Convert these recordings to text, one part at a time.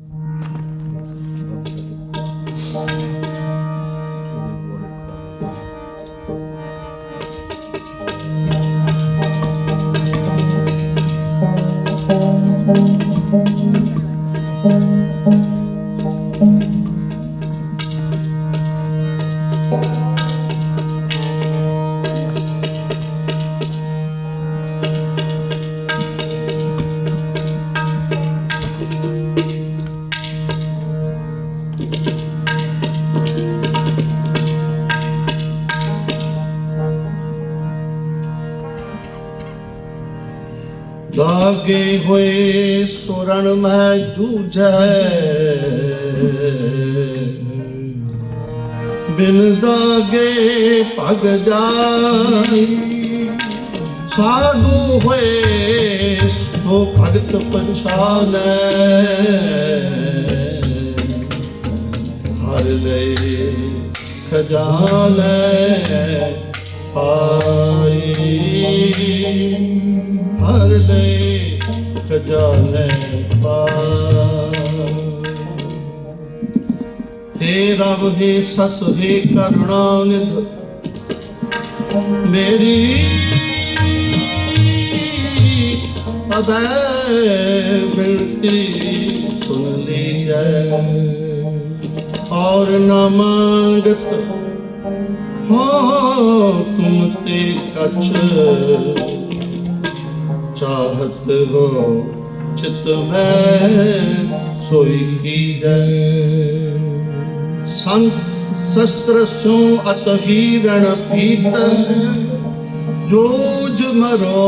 ਦਾਗੇ ਹੋਏ ਸੁਰਣ ਮੈਂ ਜੂਝੈ। ਬਿਨ ਦਾਗੇ ਭਗ ਜਾਈ। ਸਾਧੂ ਹੋਏ ਸੋ ਭਗਤ ਪਛਾਨੈ। ਹਰ ਲੈ ਖਜ਼ਾਨੈ ਪਾਈ। ਹਰ ਲੈ ਜਾਣੈ ਪਾਰ। ਹੇ ਰਬ, ਹੇ ਸਸ, ਹੇ ਕਰਣਾ ਨਿਧ। ਮੇਰੀ ਅਬੈ ਬਿਨਤੀ ਸੁਣ ਲੀ ਲੀਜੈ। ਔਰ ਨਾ ਮੰਗਤ ਹੋ ਤੁਮ ਤੇ ਕਛ। ਚਾਹਤ ਹੋ, ਚਿਤ ਮੈਂ ਸੋਈ ਕੀ ਦਨ ਸੰਤ ਸ਼ਸਤਰ ਸੋ ਅਤਹੀਰਣ ਪੀਤ ਜੋਜ ਮਰੋ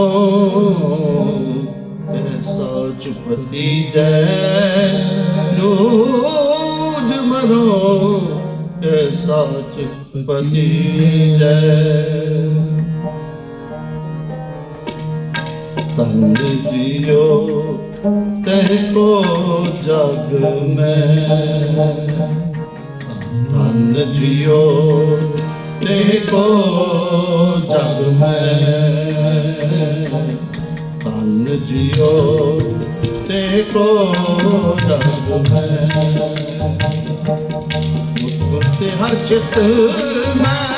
ਐਸਾ ਚੁਪਤੀ ਦੈ। ਜੋਜ ਮਰੋ ਐਸਾ ਚੁਪਤੀ ਦੈ। ਤਨ ਜਿਉ ਤੇ ਕੋ ਜਗ ਮੈਂ। ਤਨ ਜਿਉ ਤੇ ਕੋ ਜਗ ਮੈਂ। ਤਨ ਜਿਉ ਤੇ ਕੋ ਜਗ ਮੈਂ। ਮੁਖ ਤੇ ਹਰ ਚਿਤ ਮੈਂ,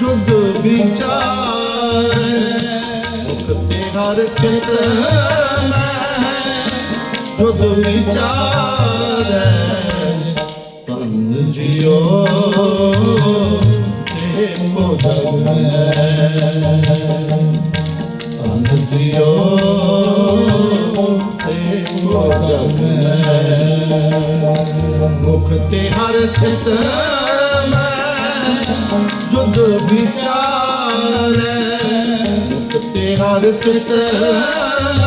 ਜੁਗ ਵਿਚਾਰ ਤੇ ਹਰ ਚਿਤ ਮੈਂ ਜੁਗ ਵਿਚਾਰੈ ਤਨ ਜਿਓ ਤੇ ਕੋ ਤਨ ਜਿਓ ਤੇ ਕੋ ਮੁਖ ਤੇ ਹਰ ਚਿਤ ਮੈਂ ਜੁਦ ਵਿਚਾਰੈ। ਮੁਖ ਤੇ ਹਰ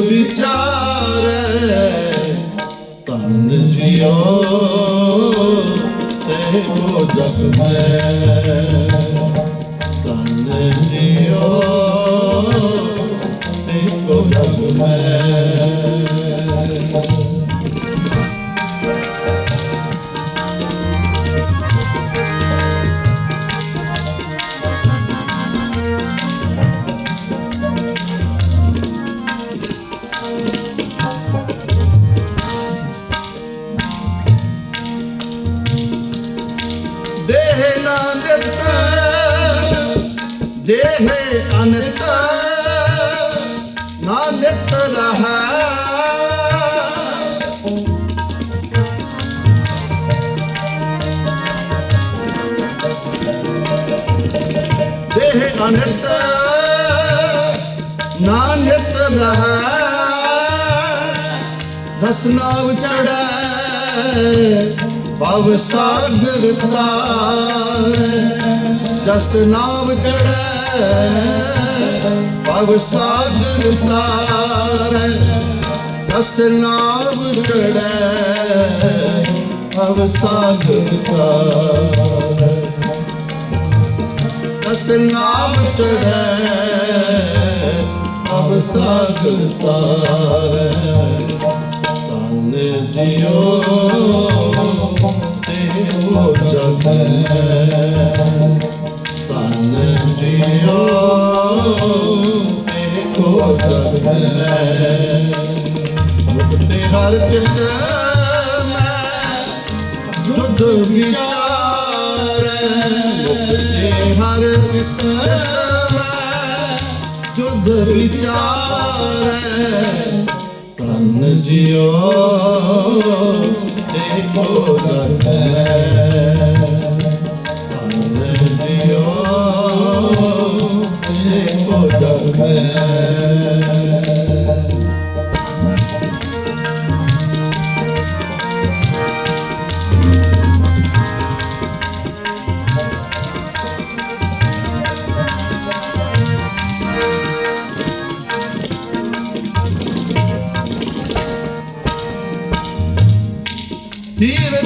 ਵਿਚਾਰੈ ਤਨ ਜਿਓ ਤੇ ਕੋ ਜਗ ਮੈਂ ਤਨ ਜਿਓ ਦੇਹ ਅਨੰਤ ਨਾਨਕ ਰਹਾ। ਦੇਹ ਅਨੰਤ ਨਾਨਕ ਰਹਾ। ਰਸਨਾਵ ਚੜੈ ਭਵ ਸਾਗਰ ਤਾਰ। ਜਸ ਨਾਮ ਚੜੈ ਭਵ ਸਾਗਰ ਤਾਰ ਜਸ ਨਾਮ ਚੜੈ ਭਵ ਸਾਗਰ ਤਾਰ। ਜਸ ਨਾਮ ਚੜੈ ਭਵ ਸਾਗਰ ਤਾਰ। ਤਨ ਜਿਓ ਵਿਚਾਰੈ ਤਨ ਜਿਉ ਦੇਖੋ ਦਰਪੈ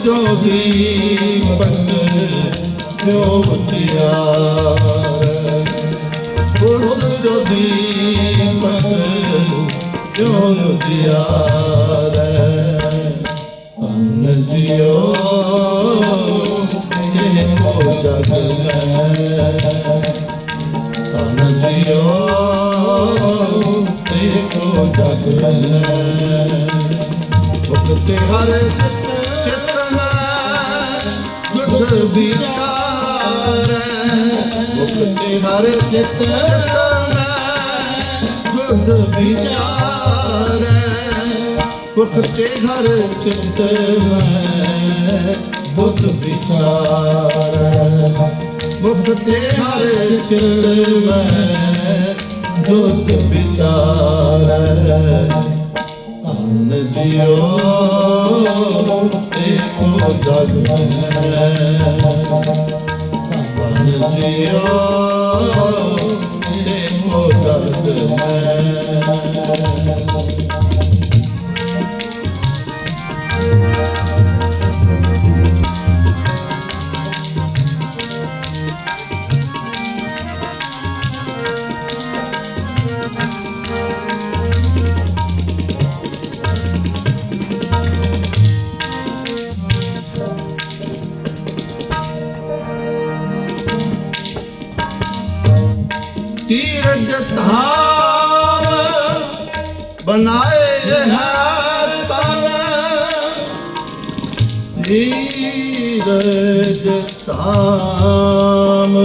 ਬੁੱਧ ਸੋ ਦੀਪਕ ਜੋ ਉਜਿਆਰ ਬੁੱਧ ਸੋ ਦੀਪਕ ਜੋ ਉਜਿਆਰ ਤਨ ਜਿਉ ਇਹ ਕੋ ਜਗ ਮੈਂ ਤਨ ਜਿਉ ਇਹ ਕੋ ਜਗ ਮੈਂ ਭਗਤੇ ਹਰ ਦੁੱਧ ਵਿਚਾਰੈ ਭਗਤੇ ਹਰ ਚਿਤ ਮੈਂ ਦੁੱਧ ਵਿਚਾਰੈ ਭਗਤੇ ਹਰ ਚਿਤ ਮੈਂ ਦੁੱਧ ਵਿਚਾਰੈ ਭਗਤੇ ਹਰ ਚਿਤ ਮੈਂ ਦੁੱਧ ਵਿਚਾਰੈ। ਧਨ ਜਿਉ ਦੇਖੋ ਜਗ ਮੈਂ ਧਨ ਦੇਖੋ ਜਗ ਮੈਂ ਨਾਏ ਹੈ ਤਾਰੇ ਧੀਰਜ ਤਾਮ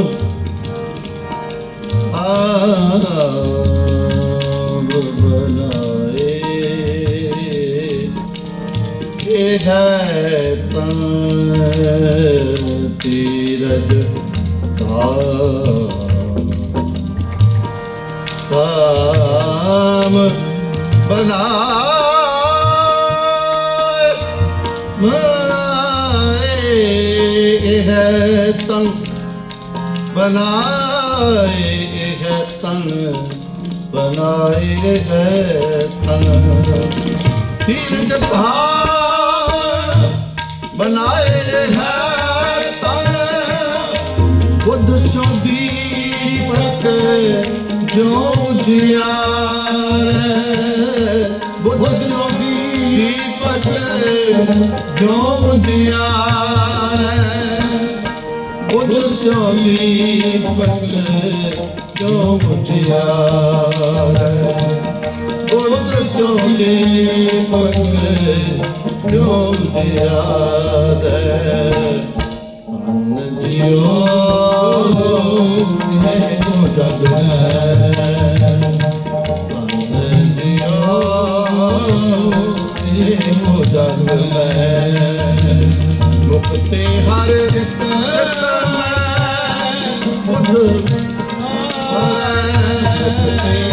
ਆਵ ਬਨਾਏ ਤਾਮ ਬਨਾਏ ਮਾਏ ਹੈ ਤਨ ਬਨਾਏ ਹੈ ਤਨ ਬਨਾਏ ਹੈ ਤਨ। ਤੀਰਜ ਭਾਰ ਬਨਾਏ ਹੈ ਤਨ। ਬੁੱਧ ਸੋਦੀ ਪਰਕ ਜੋ ਜਿਆਰੇ ਜੋਮ ਦਿਆਰੈ ਬੁੱਧ ਸੋਲੀ ਪੱਲੇ ਜੋਮ ਦਿਆਰੈ ਬੁੱਧ ਸੋਲੀ ਪੱਲੇ ਜੋਮ ਦਿਆਰੈ ਅੰਨ ਜਿਓ ਹੈ ਕੋ ਜਗ ਮੈਂ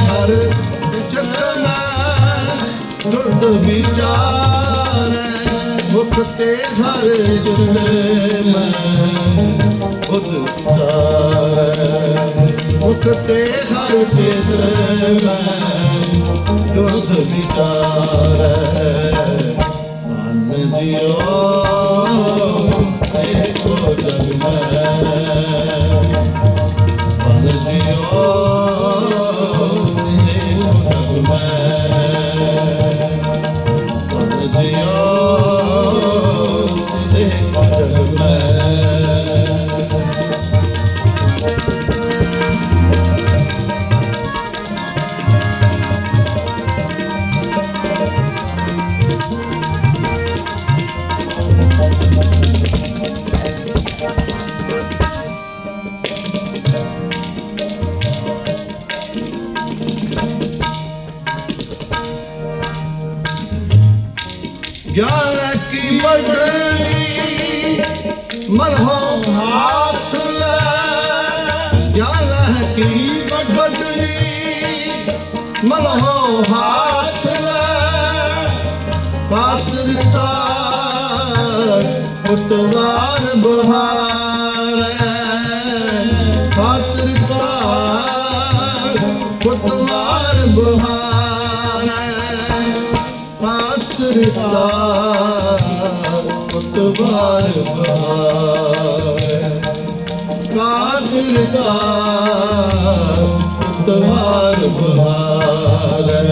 ਹਰ ਚਿਤ ਮੈਂ ਦੁੱਧ ਵਿਚਾਰੈ ਮੁਖ ਤੇ ਹਰ ਚਿਤ ਮੈਂ ਖੁਦ ਵਿਚਾਰੈ ਮੁਖ ਤੇ ਹਰ ਚਿਤ ਮੈਂ ਦੁੱਧ ਵਿਚਾਰੈ ਧਨ ਜਿਓ ਮਨੋ ਹਾਥ ਲੈ ਗਿਆਨ ਕੀ ਵੱਡਣੀ ਹਾਥ ਲੈ ਪਾਤਰਤਾ ਉਤਵਾਰ ਬਹਾਰੇ ਪਾਤਰਤਾ ਉਤਵਾਰ ਬਹਾਰੇ ਪਾਤਰਤਾ ਉਤਵਾਰ ਬਹਾਰੇ ਪਾਤਰਤਾ ਉਤਵਾਰ ਬਹਾਰੇ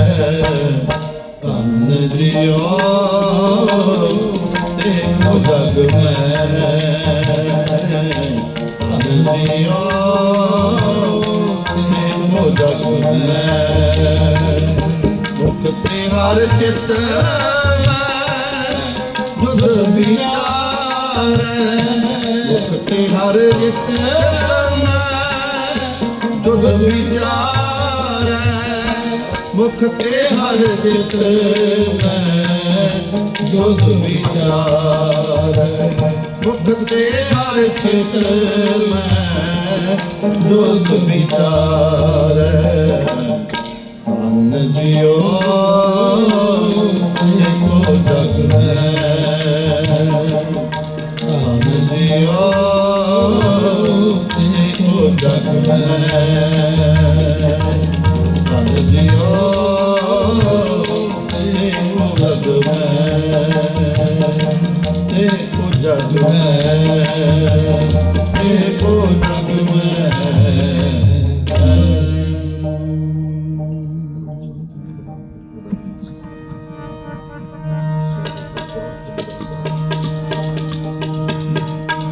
ਧੰਨ ਜਿਓ ਦੇਖੋ ਜਗ ਮੈਂ ਧੰਨ ਜਿਓ ਦੇਖੋ ਜਗ ਮੈਂ ਮੁਖ ਤੇ ਹਰ ਚਿਤ ਮੈਂ ਜੁਦ ਵਿਚਾਰੈ ਮੁਖ ਤੇ ਹਰ ਚਿਤ ਮੈਂ ਜੁਦ ਵਿਚਾਰੈ ਮੁਖ ਤੇ ਹਰ ਚਿਤ ਮੈਂ ਜੁਦ ਵਿਚਾਰੈ ਮੁਖ ਤੇ ਹਰ ਚਿਤ ਮੈਂ ਜੁਦ ਵਿਚਾਰੈ ਧਨ ਜਿਓ ਜਗ ਮੈਂ ਤੇ ਕੋ ਜਗ ਮੈਂ